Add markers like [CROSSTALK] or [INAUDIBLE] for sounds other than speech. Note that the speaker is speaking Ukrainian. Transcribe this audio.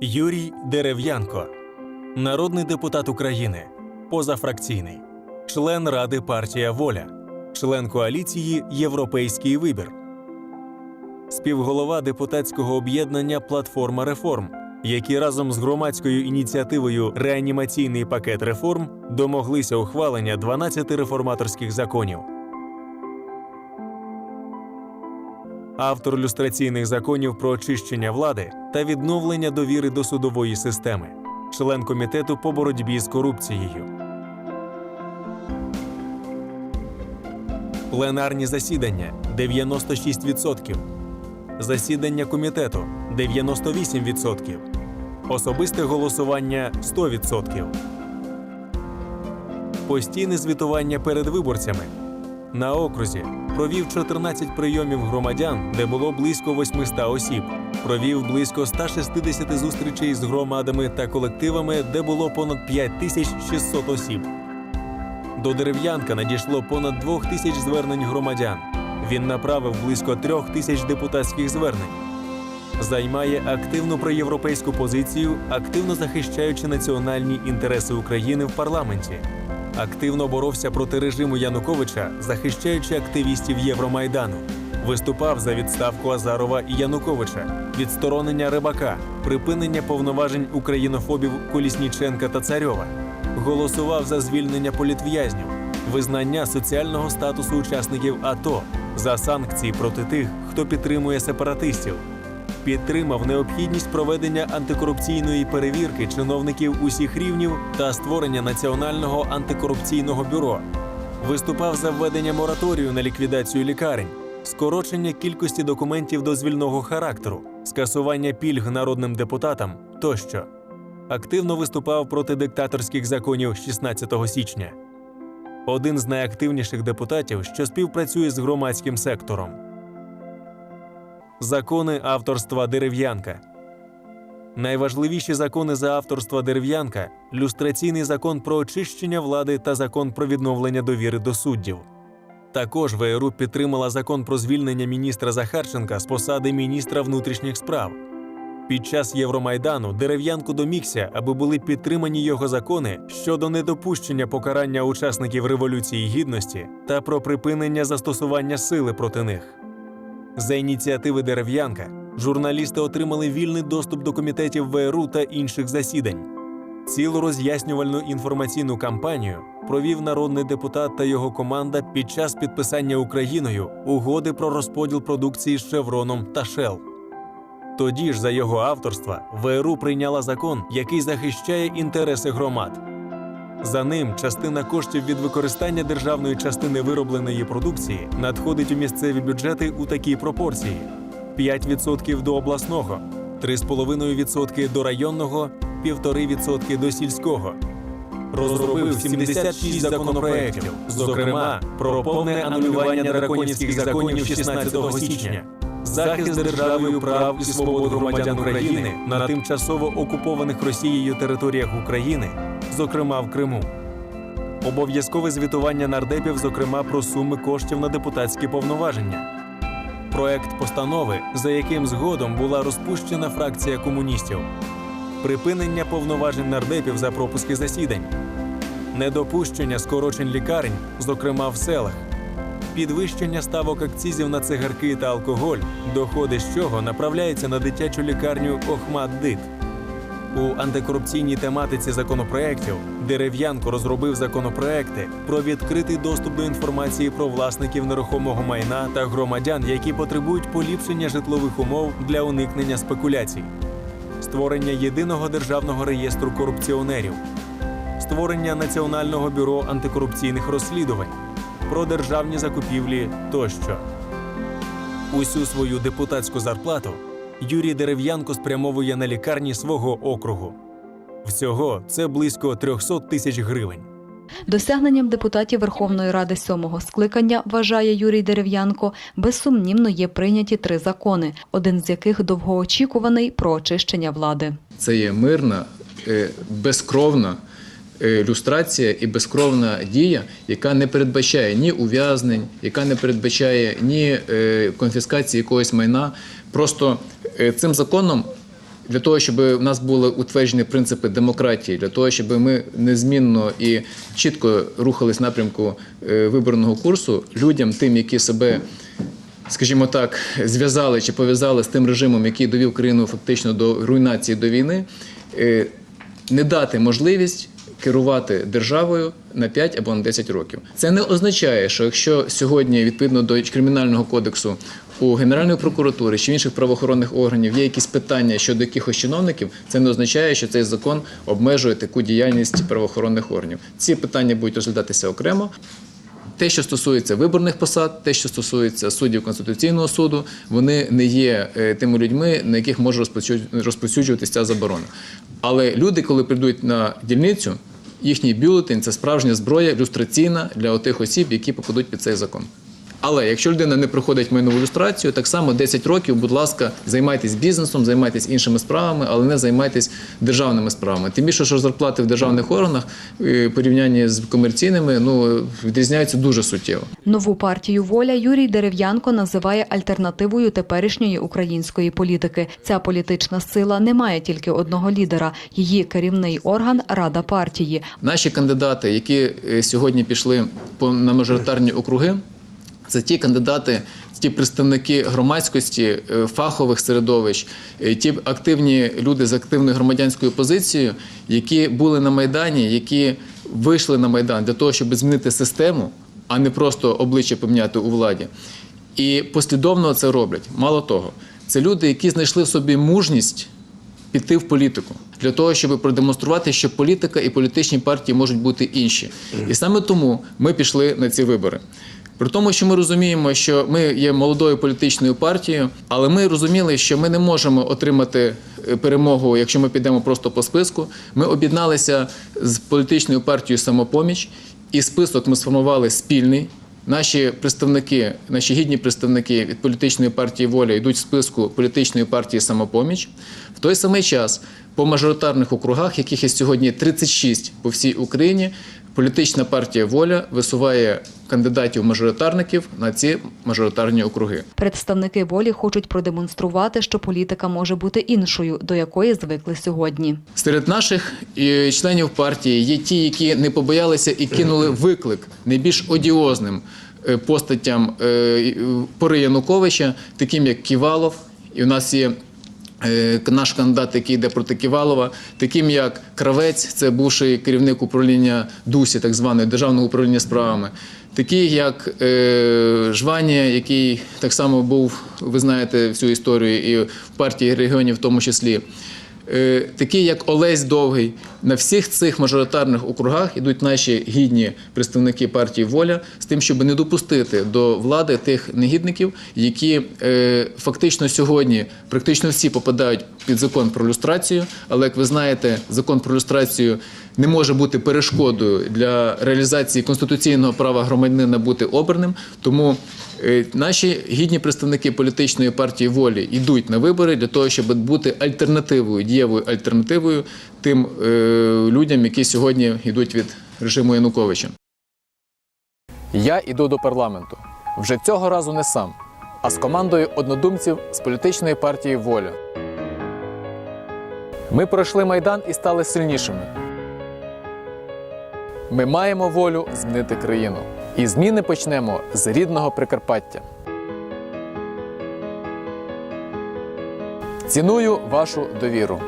Юрій Дерев'янко, народний депутат України, позафракційний, член Ради партія Воля, член коаліції Європейський вибір, співголова депутатського об'єднання Платформа реформ, які разом з громадською ініціативою Реанімаційний пакет реформ домоглися ухвалення 12 реформаторських законів. Автор люстраційних законів про очищення влади та відновлення довіри до судової системи, член комітету по боротьбі з корупцією. Пленарні засідання 96%. Засідання комітету 98%. Особисте голосування 100%. Постійне звітування перед виборцями на окрузі провів 14 прийомів громадян, де було близько 800 осіб. Провів близько 160 зустрічей з громадами та колективами, де було понад 5600 осіб. До дерев'янка надійшло понад 2000 звернень громадян. Він направив близько 3000 депутатських звернень. Займає активну проєвропейську позицію, активно захищаючи національні інтереси України в парламенті активно боровся проти режиму Януковича, захищаючи активістів Євромайдану. Виступав за відставку Азарова і Януковича, відсторонення Рибака, припинення повноважень українофобів Колісніченка та Царьова. Голосував за звільнення політв'язнів, визнання соціального статусу учасників АТО, за санкції проти тих, хто підтримує сепаратистів. Підтримав необхідність проведення антикорупційної перевірки чиновників усіх рівнів та створення національного антикорупційного бюро. Виступав за введення мораторію на ліквідацію лікарень, скорочення кількості документів дозвільного характеру, скасування пільг народним депутатам тощо. Активно виступав проти диктаторських законів 16 січня. Один з найактивніших депутатів, що співпрацює з громадським сектором. Закони авторства Дерев'янка. Найважливіші закони за авторства Дерев'янка люстраційний закон про очищення влади та закон про відновлення довіри до суддів. Також ВРУ підтримала закон про звільнення міністра Захарченка з посади міністра внутрішніх справ. Під час Євромайдану Дерев'янко домігся, аби були підтримані його закони щодо недопущення покарання учасників Революції Гідності та про припинення застосування сили проти них. За ініціативи Дерев'янка журналісти отримали вільний доступ до комітетів ВРУ та інших засідань. Цілу роз'яснювальну інформаційну кампанію провів народний депутат та його команда під час підписання Україною угоди про розподіл продукції з Шевроном та Шел. Тоді ж, за його авторства, ВРУ прийняла закон, який захищає інтереси громад. За ним частина коштів від використання державної частини виробленої продукції надходить у місцеві бюджети у такій пропорції: 5% до обласного, 3,5% до районного, 1,5% до сільського. Розробив 76 законопроєктів, зокрема про повне анулювання драконівських законів 16 січня, захист державою прав і свобод громадян України на тимчасово окупованих Росією територіях України, зокрема в Криму. Обов'язкове звітування нардепів, зокрема про суми коштів на депутатські повноваження. Проект постанови, за яким згодом була розпущена фракція комуністів, припинення повноважень нардепів за пропуски засідань, недопущення скорочень лікарень, зокрема в селах, підвищення ставок акцизів на цигарки та алкоголь, доходи з чого направляються на дитячу лікарню Охмат-Дит. У антикорупційній тематиці законопроєктів Дерев'янко розробив законопроекти про відкритий доступ до інформації про власників нерухомого майна та громадян, які потребують поліпшення житлових умов для уникнення спекуляцій, створення єдиного державного реєстру корупціонерів, створення Національного бюро антикорупційних розслідувань, про державні закупівлі тощо. Усю свою депутатську зарплату Юрій Дерев'янко спрямовує на лікарні свого округу. Всього це близько 300 тисяч гривень. Досягненням депутатів Верховної Ради сьомого скликання, вважає Юрій Дерев'янко, безсумнівно є прийняті три закони, один з яких довгоочікуваний про очищення влади. Це є мирна, е, безкровна е, люстрація і безкровна дія, яка не передбачає ні ув'язнень, яка не передбачає ні е, конфіскації якогось майна. Просто цим законом для того, щоб у нас були утверджені принципи демократії, для того, щоб ми незмінно і чітко рухались в напрямку е, виборного курсу, людям, тим, які себе, скажімо так, зв'язали чи пов'язали з тим режимом, який довів країну фактично до руйнації до війни, е, не дати можливість керувати державою на 5 або на 10 років. Це не означає, що якщо сьогодні відповідно до кримінального кодексу у Генеральної прокуратури чи інших правоохоронних органів є якісь питання щодо якихось чиновників, це не означає, що цей закон обмежує таку діяльність правоохоронних органів. Ці питання будуть розглядатися окремо. Те, що стосується виборних посад, те, що стосується суддів Конституційного суду, вони не є е, тими людьми, на яких може розповсюджу- розповсюджуватися ця заборона. Але люди, коли прийдуть на дільницю, їхній бюлетень це справжня зброя люстраційна для отих осіб, які попадуть під цей закон. Але якщо людина не проходить майнову люстрацію, так само 10 років, будь ласка, займайтесь бізнесом, займайтесь іншими справами, але не займайтесь державними справами. Тим більше, що зарплати в державних органах е, порівнянні з комерційними ну відрізняються дуже суттєво. Нову партію Воля Юрій Дерев'янко називає альтернативою теперішньої української політики. Ця політична сила не має тільки одного лідера. Її керівний орган Рада партії. Наші кандидати, які е, сьогодні пішли на мажоритарні округи, це ті кандидати, ті представники громадськості, е, фахових середовищ, е, ті активні люди з активною громадянською позицією, які були на майдані, які вийшли на майдан для того, щоб змінити систему, а не просто обличчя поміняти у владі. І послідовно це роблять. Мало того, це люди, які знайшли в собі мужність піти в політику для того, щоб продемонструвати, що політика і політичні партії можуть бути інші. І саме тому ми пішли на ці вибори. При тому, що ми розуміємо, що ми є молодою політичною партією, але ми розуміли, що ми не можемо отримати е, перемогу, якщо ми підемо просто по списку. Ми об'єдналися з політичною партією самопоміч, і список ми сформували спільний. Наші представники, наші гідні представники від політичної партії воля йдуть в списку політичної партії самопоміч. В той самий час по мажоритарних округах, яких є сьогодні 36 по всій Україні, політична партія воля висуває кандидатів-мажоритарників на ці мажоритарні округи. Представники волі хочуть продемонструвати, що політика може бути іншою, до якої звикли сьогодні. Серед наших е, членів партії є ті, які не побоялися і кинули [CLEARS THROAT] виклик найбільш одіозним е, постатям е, пори Януковича, таким як Ківалов. І у нас є е, наш кандидат, який йде проти Ківалова, таким як Кравець, це бувший керівник управління ДУСі, так званої державного управління справами. Такий як е, Жванія, який так само був, ви знаєте всю історію, і в партії регіонів в тому числі. Е, такі як Олесь Довгий, на всіх цих мажоритарних округах ідуть наші гідні представники партії Воля з тим, щоб не допустити до влади тих негідників, які е, фактично сьогодні практично всі попадають під закон про люстрацію. Але як ви знаєте, закон про люстрацію не може бути перешкодою для реалізації конституційного права громадянина бути обраним. Тому наші гідні представники політичної партії волі йдуть на вибори для того, щоб бути альтернативою, дієвою альтернативою тим е, людям, які сьогодні йдуть від режиму Януковича. Я іду до парламенту. Вже цього разу не сам, а з командою однодумців з політичної партії Воля. Ми пройшли майдан і стали сильнішими. Ми маємо волю змінити країну. І зміни почнемо з рідного Прикарпаття. Ціную вашу довіру.